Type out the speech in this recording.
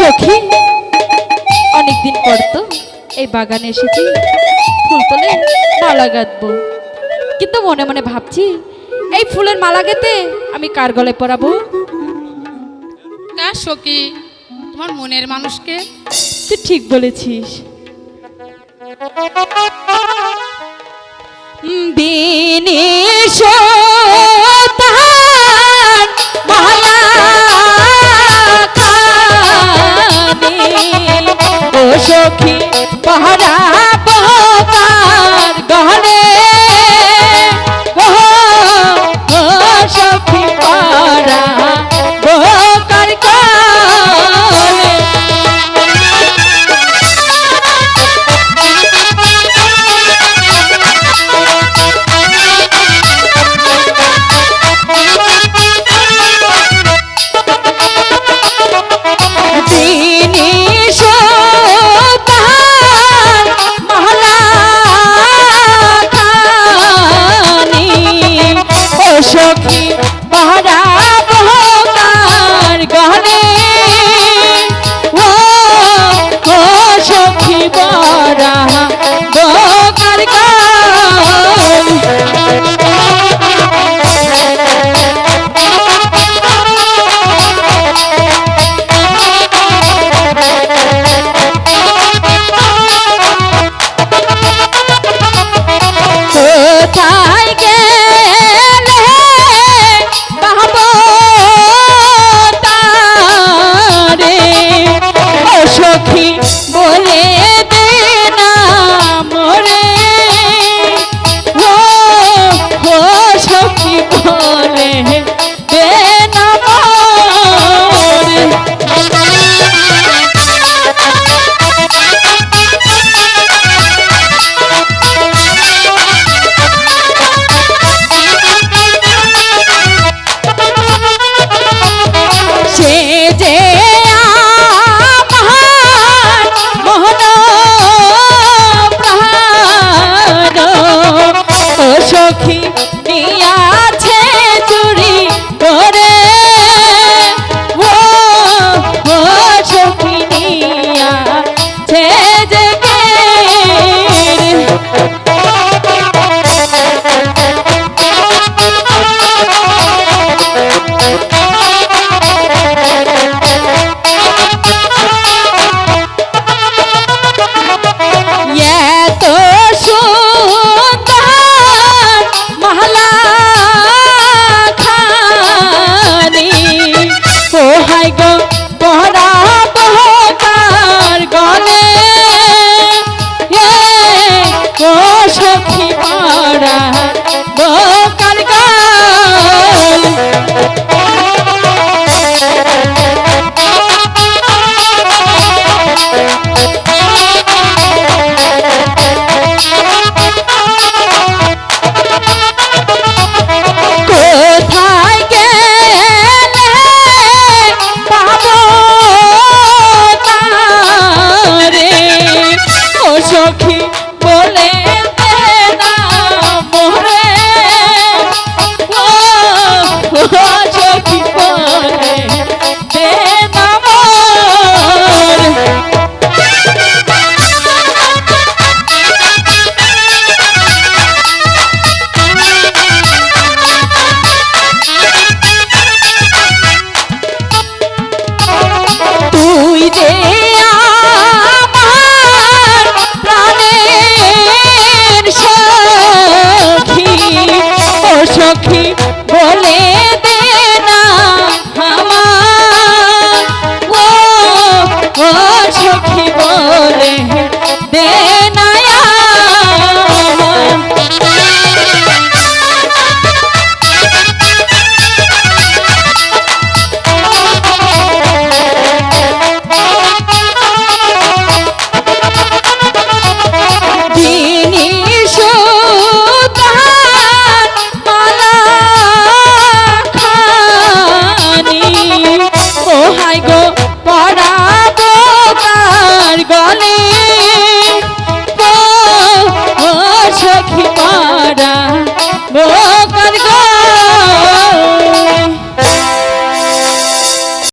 সখী অনেকদিন পর তো এই বাগানে এসেছি। ফুল তোলে মালা গাঁথবো। কিন্তু মনে মনে ভাবছি এই ফুলের মালা গেতে আমি কার গলে পরাবো? না সখী তোমার মনের মানুষকে। তুই ঠিক বলেছিস। দিনে সখী পাহারা